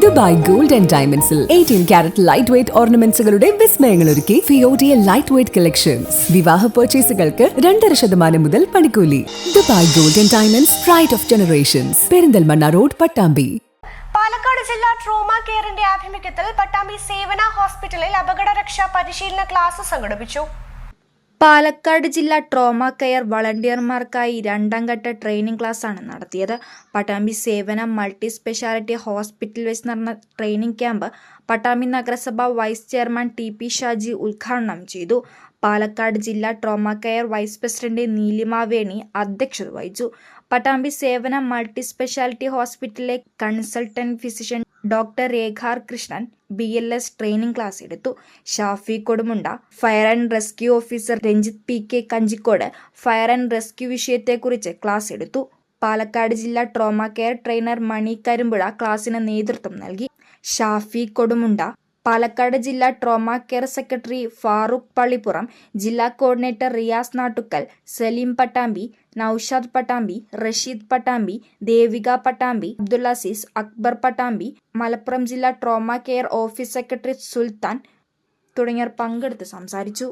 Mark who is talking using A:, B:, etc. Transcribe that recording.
A: Dubai gold and ഡയമണ്ട്സിൽ eighteen carat light weight ഓർണമെന്റ്സുകളുടെ വിസ്മയങ്ങൾ ഒരുക്കി ഫിയോഡിയ ലൈറ്റ് വെയ്റ്റ് കളക്ഷൻസ് വിവാഹ പർച്ചേസുകൾക്ക് രണ്ടര ശതമാനം മുതൽ പണിക്കൂലി. Dubai gold and diamonds pride of generations Perinthalmanna road Pattambi.
B: Palakkad ജില്ലാ ട്രോമ കെയറിന്റെ ആഭിമുഖ്യത്തിൽ പട്ടാമ്പി സേവന ഹോസ്പിറ്റലിൽ അപകടരക്ഷാ പരിശീലന ക്ലാസ് സംഘടിപ്പിച്ചു.
C: പാലക്കാട് ജില്ലാ ട്രോമ കെയർ വളണ്ടിയർമാർക്കായി രണ്ടാം ഘട്ട ട്രെയിനിംഗ് ക്ലാസ്സാണ് നടത്തിയത്. Pattambi Sevana multi speciality hospital വെച്ച് നടന്ന ട്രെയിനിങ് ക്യാമ്പ് പട്ടാമ്പി നഗരസഭ vice chairman T P Shaji ഉദ്ഘാടനം ചെയ്തു. പാലക്കാട് ജില്ലാ trauma care vice president Neelima Veni അധ്യക്ഷത വഹിച്ചു. പട്ടാമ്പി സേവന മൾട്ടി സ്പെഷ്യാലിറ്റി ഹോസ്പിറ്റലിലെ consultant physician doctor രേഖാർ Krishnan B L S training class എടുത്തു. Shafi Kodumunda fire and rescue officer Ranjith P K Kanjikode fire and rescue വിഷയത്തെക്കുറിച്ച് class എടുത്തു. പാലക്കാട് ജില്ലാ trauma care trainer Mani Karumpuzha ക്ലാസ്സിന് നേതൃത്വം നൽകി. ഷാഫി കൊടുമുണ്ട പാലക്കാട് ജില്ലാ trauma care secretary Farooq Pallippuram ജില്ലാ coordinator Riyas Nattukkal Saleem Pattambi Naushad Pattambi Rasheed Pattambi Devika Pattambi Abdul Azeez Akbar Pattambi Malappuram ജില്ലാ trauma care office secretary Sultan തുടങ്ങിയവർ പങ്കെടുത്ത് സംസാരിച്ചു.